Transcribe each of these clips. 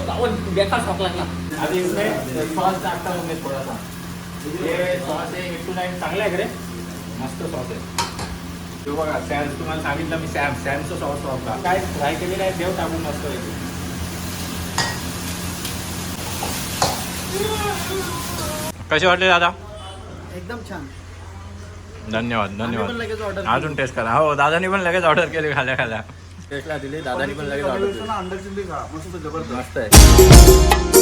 बेकार शॉक लागला. अभी इसमें सॉस टाकता हूँ मैं थोड़ा सा ये सॉस आहे एट टू नाईन चांगला आहे रे मस्त सॉस आहे. तो बघा सॅम तुम्हाला सांगितलं मी सॅम सॅमचं सॉस वापरा. काय फ्राय केलेलं आहे देव टाकून मस्त आहे कसे वाटले दादा? एकदम छान. धन्यवाद केली. अजून टेस्ट करा. हो दादानी पण लगेच ऑर्डर केली खाल्या खाल्या. टेस्टला दिली दादानी पण लगेच ऑर्डर केली अंडा चिल्ली खा मस्त जबरदस्त. मस्त आहे.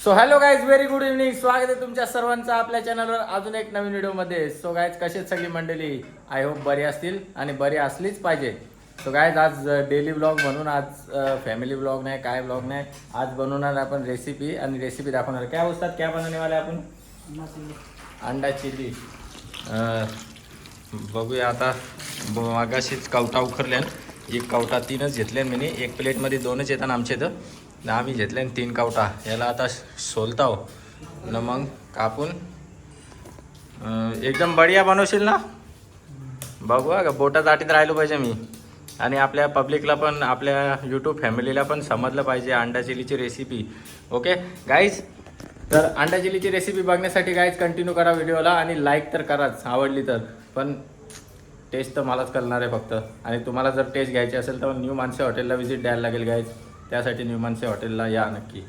So hello guys very good evening स्वागत आहे तुमच्या सर्वांचं आपल्या चॅनलवर अजून एक नवीन व्हिडिओमध्ये सो गाईज कसे सगळी मंडळी? आय होप बरी असतील आणि बरी असलीच पाहिजे. सो काय आज डेली ब्लॉग म्हणून आज uh, फॅमिली ब्लॉग नाही काय ब्लॉग नाही. आज बनवणार आपण रेसिपी आणि रेसिपी दाखवणार. काय असतात काय बनवणे आपण? अंडा चिली. Uh, बघूया आता. मागाशीच कवटा उखरल्यान एक कवटा तीनच घेतल्यान मी एक प्लेटमध्ये दोनच येतात आमच्या इथं. आम्ही घेतल्यान तीन कवटा. याला आता सोलताव. न मग कापून uh, एकदम बढिया बनवशील ना? बघू का? बोटात आटीत राहिलो पाहिजे मी. आणि आपल्या पब्लिकला पण आपल्या यूट्यूब फॅमिलीला पण समजलं पाहिजे अंडा चिलीची रेसिपी ओके गाईज तर अंडा चिलीची रेसिपी बघण्यासाठी गाईज कंटिन्यू करा व्हिडिओला आणि लाईक तर कराच आवडली तर. पण टेस्ट तर मलाच करणार आहे फक्त. आणि तुम्हाला जर टेस्ट घ्यायची असेल तर न्यू मानसे हॉटेलला व्हिजिट द्यायला लागेल गाईज त्यासाठी न्यू मानसे हॉटेलला या नक्की.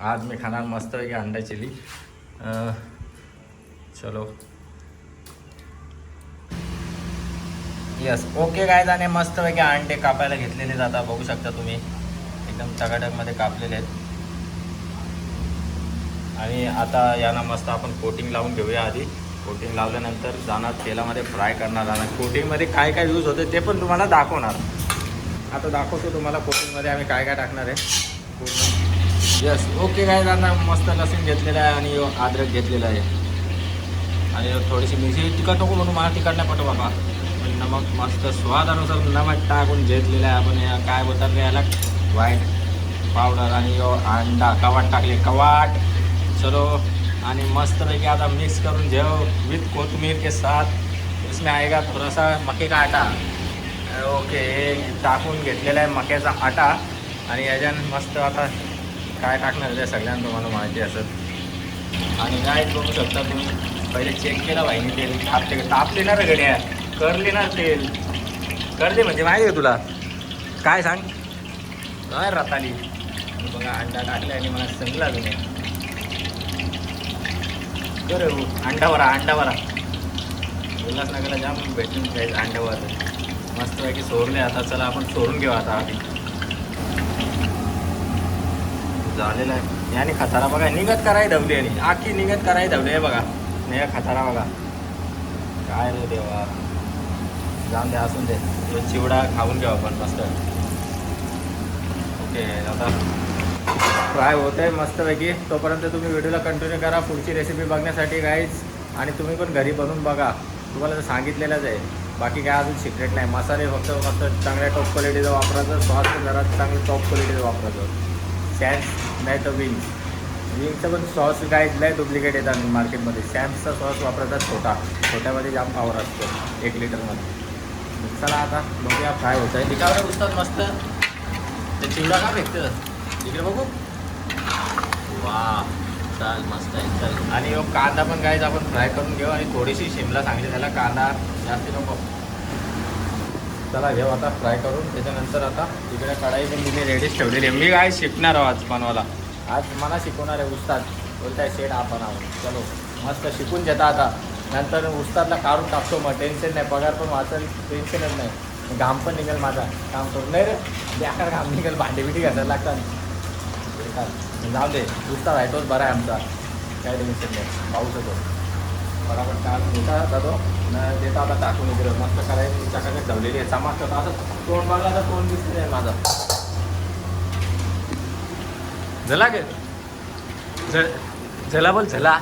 आज मी खाणार मस्त आहे की अंडा चिली. चलो. यस ओके काय जाणे मस्तपैकी अंडे कापायला घेतलेले जातात बघू शकता तुम्ही. एकदम टकाटकमध्ये कापलेले आहेत. आणि आता यांना मस्त आपण कोटिंग लावून घेऊया आधी. कोटिंग लावल्यानंतर जाणार तेलामध्ये फ्राय करणार आणि कोटिंगमध्ये काय काय यूज होते ते पण तुम्हाला दाखवणार. आता दाखवतो तुम्हाला कोटिंगमध्ये आम्ही काय काय टाकणार आहे. पूर्ण. यस ओके काय जाणार मस्त लसूण घेतलेलं आहे आणि अद्रक घेतलेलं आहे. आणि थोडीशी मिरची तिखट नको म्हणून मला तिखट नाही पटो बाबा. नमक मस्त स्वादानुसार नमक टाकून घेतलेलं आहे आपण. या काय बोलतात याला व्हाईट पावडर आणि अंडा. कवाट टाकले कवाट. चलो. आणि मस्तपैकी आता मिक्स करून घेऊ विथ कोथमीर के साथ. इसमें आएगा थोड़ा सा मके का आटा. ओके हे टाकून घेतलेला आहे मक्याचा आटा. आणि याच्यान मस्त आता काय टाकणार आहे ते सगळ्यांना तुम्हाला माहिती असत आणि काय करू शकता तुम्ही? पहिले चेक केलं पाहिजे. ते तापते तापले ना रे घड्या करले ना तेल करले म्हणजे माहिती आहे तुला? काय सांग? काय रताली? बघा अंडा टाकले आणि मला समजला तुम्ही कर अंडावर अंडावर उल्हासनगरला जाम भेटून जाईल अंड्यावर. मस्तपैकी सोडले आता. चला आपण सोडून घेऊ आता आधी. झालेलं आहे. याने खतारा बघा निघत कराय धवली आणि. आखी निघत कराय धवली आहे बघा. नाही खतारा बघा. काय रे देवा. जाऊन द्या असून दे. तो चिवडा खाऊन घेऊ आपण मस्त. ओके आता फ्राय होत आहे मस्तपैकी. तोपर्यंत तुम्ही व्हिडिओला कंटिन्यू करा. पुढची रेसिपी बघण्यासाठी गाईज आणि तुम्ही पण घरी बनवून बघा. तुम्हाला तर सांगितलेलंच आहे. बाकी काय अजून सिक्रेट नाही. मसाले फक्त मस्त चांगल्या टॉप क्वालिटीचं वापरायचं. सॉस जरा चांगलं टॉप क्वालिटीचं वापरायचं. सॅम्स नाही तर विंग्स विंगचं पण सॉस काय नाही डुप्लिकेट येतात मार्केटमध्ये सॅम्सचा सॉस वापरायचा छोटा. छोट्यामध्ये जाम पावर असतो. एक लिटरमध्ये चला आता बघूया फ्राय होत आहे तिकडे उस्तात मस्त. ते चिवडा का भेटतं तिकडे बघू. वा चाल मस्त आहे चल. आणि कांदा पण काय आपण फ्राय करून घेऊ आणि थोडीशी शिमला सांगली त्याला कांदा जास्त नको. चला घेऊ आता फ्राय करून. त्याच्यानंतर आता तिकडे कढाई पण मी रेडीच ठेवलेली आहे. मी काय शिकणार आहो आज बनवायला. आज मला शिकवणार आहे उस्ताद. बोलताय शेड आपण आहोत? चलो मस्त शिकून घेता आता. नंतर उस्तादला काढून टाकतो मग टेन्शन नाही पगार पण वाचेल टेन्शनच नाही. घाम पण निघेल माझा काम करून. नाही रे बेकार घाम निघेल भांडे बिटी घासायला लागतात. जाऊ दे उस्ताद आहे तोच बरा आहे आमचा. काय टेन्शन नाही पाऊस शकतो बराबर काम देता जातो. न देता आता टाकून इकडे मस्त करायची चकाचक ठेवलेली आहे समाज असं तोंड बघला तर तोंड दिसत नाही माझा. झाला गे झ झला बोल झला.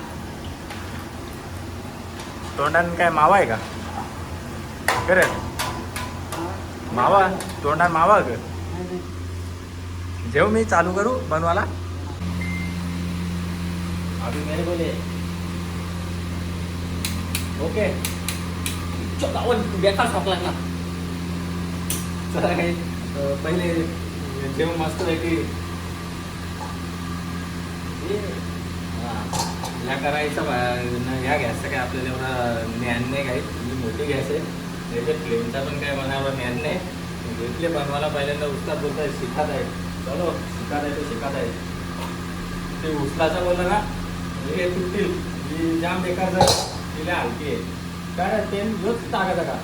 तोंडान काय मावा आहे का? खरं? मावा? तोंडान मावा ग जेव मी चालू करू बनवाला अभी मेरे बोले ओके। चौदावन बेकार शॉक लागला चला काही पहिले जेवण मस्त आहे की ह्या करायचं ह्या गॅसचं काय आपल्याला एवढं ज्ञान नाही काही. म्हणजे मोठी गॅस आहे. त्याच्यात फ्लेमचा पण काय मनावर ज्ञान नाही. घेतले बनवायला पहिल्यांदा उस्ताद बोलताय शिकत आहे. चलो शिकत आहे तो शिकत आहे. ते उचलाचं बोललं ना हे तुटतील. ही जाम बेकार जर तिला हलकी आहे. काय तेल योच टाकायचं का?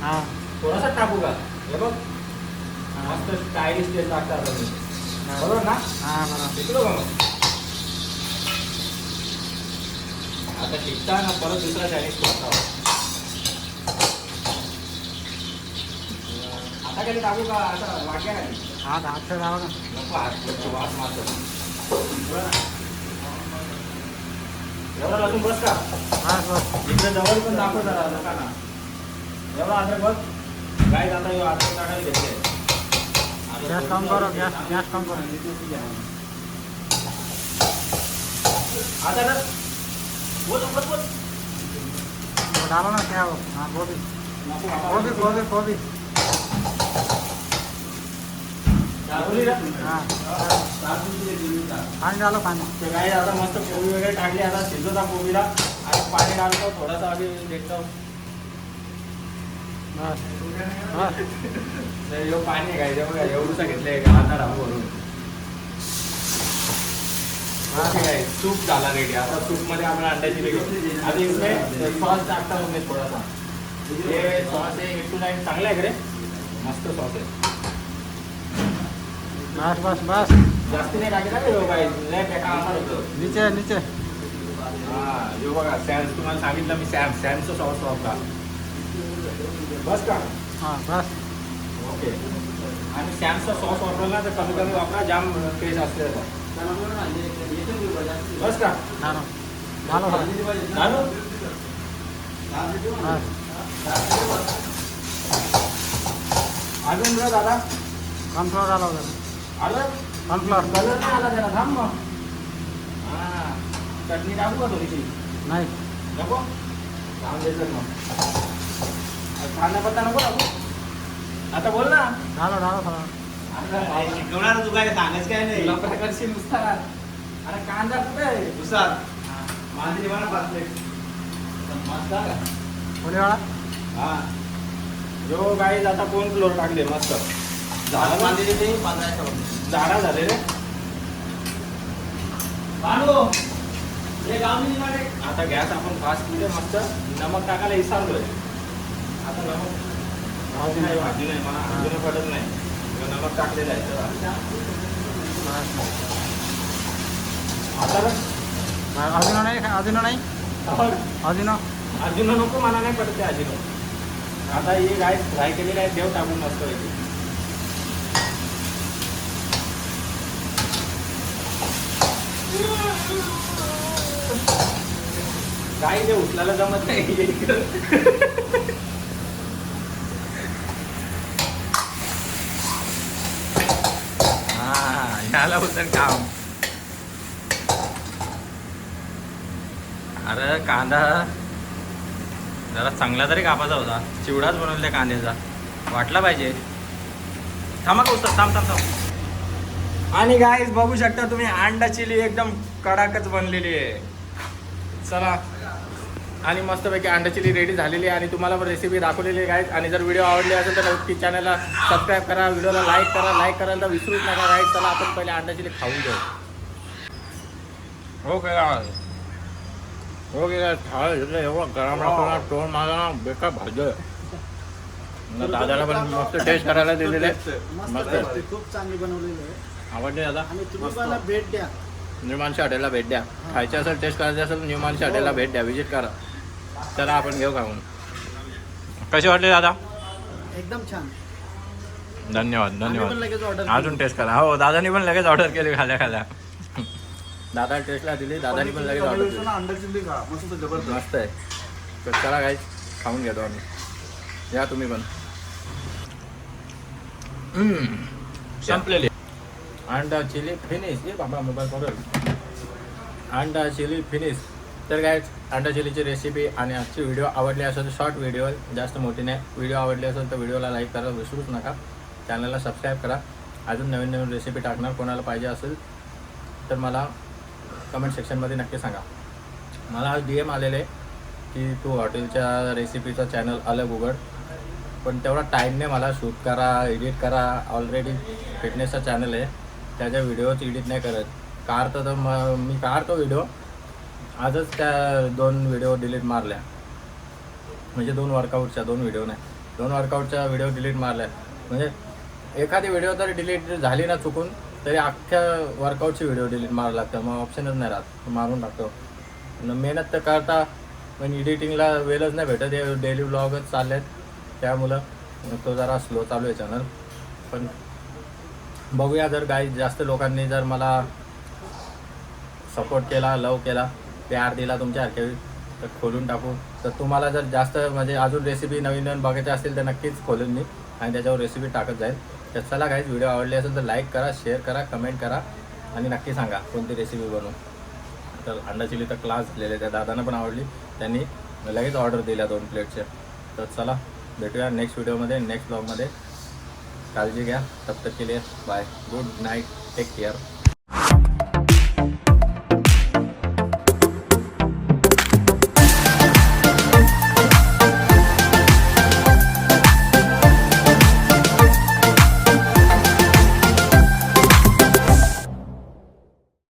हा. थोडासा टाकू का? हे बघ मस्त स्टाईलिश तेल टाकतात मी बरोबर ना? हा शिकलो का मग? आता शिकता ना परत दुसरा चायनीज करता आता कधी टाकू का? आता वाक्या नाही. हा दाखव जावं ना. नको हात वास मारतो एवढा लसूण बस का? हा बस. इकडे जवळ पण दाखव जरा नका ना. एवढा अद्रक बघ काय आता ह्यो अद्रक टाकायला घेतले गॅस कम करो गॅस गॅस कम करो. आता ना डालो ना क्या हो? हाँ गोभी। नको बाबा. गोभी गोभी। गोभी दाबोली ना? हाँ। तर पानी डालो पानी काय आता मस्त कोबी वगैरे टाकली आता शिजवता कोबीला. आणि पाणी घालतो थोडासा आधी देखतो. पाणी काय बघा एवढूसा घेतलंय भरून ठीक आहे सूप झाला रेडी आता सूप मध्ये आपण अंड्याची वेगळी. आधी इसमें सॉस टाकता हूँ मैं थोड़ा सा ये सॉस है एट टू नाईन. चांगला आहे का मस्त सॉस आहे. बस बस बस. जास्ती नाही लय बेकार होतं. नीचे नीचे. हा ह्यो बघा सॅम तुम्हाला सांगितलं मी सॅम सॅमचं सॉस वापरा बस का? हाँ बस. ओके. आणि सॅमचा सॉस वापरला तर कमी कमी वापरा. जाम टेस्ट असते. बस का? बस झालं बस अजून रे दादा? कॉर्नफ्लोर डालो उधर आलं? कॉर्नफ्लोर कलर नाही आला त्याला. थांब मग. हा. चटणी टाकू का थोडीशी? नहीं. नको? थांब द्यायचं मग. कांदा पत्ता नको टाकू? आता बोल ना. डालो थोड़ा आता शिकवणार तू काय सांगायचं काय नाही तुला प्रकारची नुसता अरे कांदा कुठे आहे? दुसरा माझी मला पाच मस्त आहे. का? पुली वाला हा. यो गाईज आता कोण फ्लोर टाकले? मस्त. झाडा बांधलेली ते पंधराशे. झाडा झाले रे. भांडू हे गाव. आता गॅस आपण फास्ट केले मस्त. नमक टाकायला विसरलोय. आता नमक. भाजी नाही भाजी नाही मला अजून पडत नाही. नमक टाकलेलं आहे. तर. अजिनो नहीं अजिनो नहीं. अजिनो अजून नको मला नाही पडत ते अजून. आता ही गाय फ्राय केलेली आहे देव टाकून मस्त पैकी गाय जे उचलायला जमत नाही. हा ह्याला काम. अरे कांदा जरा चांगला तरी कापाचा होता. चिवडाच बनवला त्या कांद्याचा. वाटला पाहिजे. थांबा का उस्ताद थांब थांब थांब. आणि गाईज बघू शकता तुम्ही अंडा चिली एकदम कडाकच बनलेली आहे. चला. आणि मस्तपैकी अंडा चिली रेडी झालेली आहे आणि तुम्हाला पण रेसिपी दाखवलेली आहे गाईज आणि जर व्हिडिओ आवडली असेल तर नक्की चॅनलला सबस्क्राईब करा व्हिडिओला लाईक करा लाईक करायला तर विसरूच नका गाईज चला आपण पहिले अंडा चिली खाऊन घेऊ. हो काय हो थाळ घेतलं एवढं गरम राखून तोंड माझा ना बेकार भाजलं दादाला पण मस्त टेस्ट करायला दिलेले मस्त मस्त. आहे. खूप चांगली बनवलेली आहे. आवडले दादा? आणि तुम्ही मला भेट द्या. हॉटेलला भेट द्या. खायचं असेल टेस्ट करायचं असेल निर्माणशी हॉटेलला भेट द्या. विजिट करा. चला आपण घेऊ खाऊन कसे वाटले दादा? एकदम छान. धन्यवाद धन्यवाद. अजून टेस्ट करा. हो दादानी पण लगेच ऑर्डर केली खाल्या खाल्या. दादा टेस्टला दिली दादानी पण लगेच ऑर्डर केली. मस्त आहे. तर चला काय खाऊन घेतो आम्ही. या तुम्ही पण. हम्म, संपलेली. अंडा चिली फिनिश ये बाबा मोबाईल पडेल अंडा चिली फिनिश तर काय अंडा चिलीची रेसिपी आणि आजची व्हिडिओ आवडली असेल तर शॉर्ट व्हिडिओ जास्त मोठी नाही व्हिडिओ आवडली असेल तर व्हिडिओला लाईक करा विसरूच नका. चॅनलला सबस्क्राईब करा. अजून नवीन नवीन रेसिपी टाकणार कोणाला पाहिजे असेल तर मला कमेंट सेक्शनमध्ये नक्की सांगा. मला आज डी एम आलेले की तू हॉटेलच्या रेसिपीचा चॅनल अलग उघड पण तेवढा टाईम नाही मला शूट करा एडिट करा. ऑलरेडी फिटनेसचा चॅनल आहे. त्याच्या व्हिडिओच एडिट नाही करत. काढतो तर मग मी काढतो व्हिडिओ आजच त्या दोन व्हिडिओ डिलीट मारल्या. म्हणजे दोन वर्कआउटच्या दोन व्हिडिओ नाही. दोन वर्कआउटच्या व्हिडिओ डिलीट मारल्या. म्हणजे एखादी व्हिडिओ जरी डिलीट झाली ना चुकून तरी अख्ख्या वर्कआउटची व्हिडिओ डिलीट मारावं लागतं. मग ऑप्शनच नाही राहत. मारून टाकतो. न मेहनत तर करता पण एडिटिंगला वेळच नाही भेटत. हे डेली ब्लॉगच चालले आहेत त्यामुळं तो जरा स्लो चालू आहे चॅनल पण बघूया जर काही जास्त लोकांनी जर मला सपोर्ट केला लव केला प्यार दिला तुमच्यासारखे तर खोलून टाकू. तर तुम्हाला जर जास्त म्हणजे अजून रेसिपी नवीन नवीन बघायच्या असतील तर नक्कीच खोलून मी आणि त्याच्यावर रेसिपी टाकत जाईल. तर चला काहीच व्हिडिओ आवडले असेल तर लाईक करा शेअर करा कमेंट करा आणि नक्की सांगा कोणती रेसिपी बनवू. तर अंडा चिली तर क्लास दिलेले त्या दादांना पण आवडली. त्यांनी लगेच ऑर्डर दिल्या दोन प्लेटच्या तर चला भेटूया नेक्स्ट व्हिडिओमध्ये नेक्स्ट ब्लॉगमध्ये काळजी घ्या तब तक के लिए bye good night take care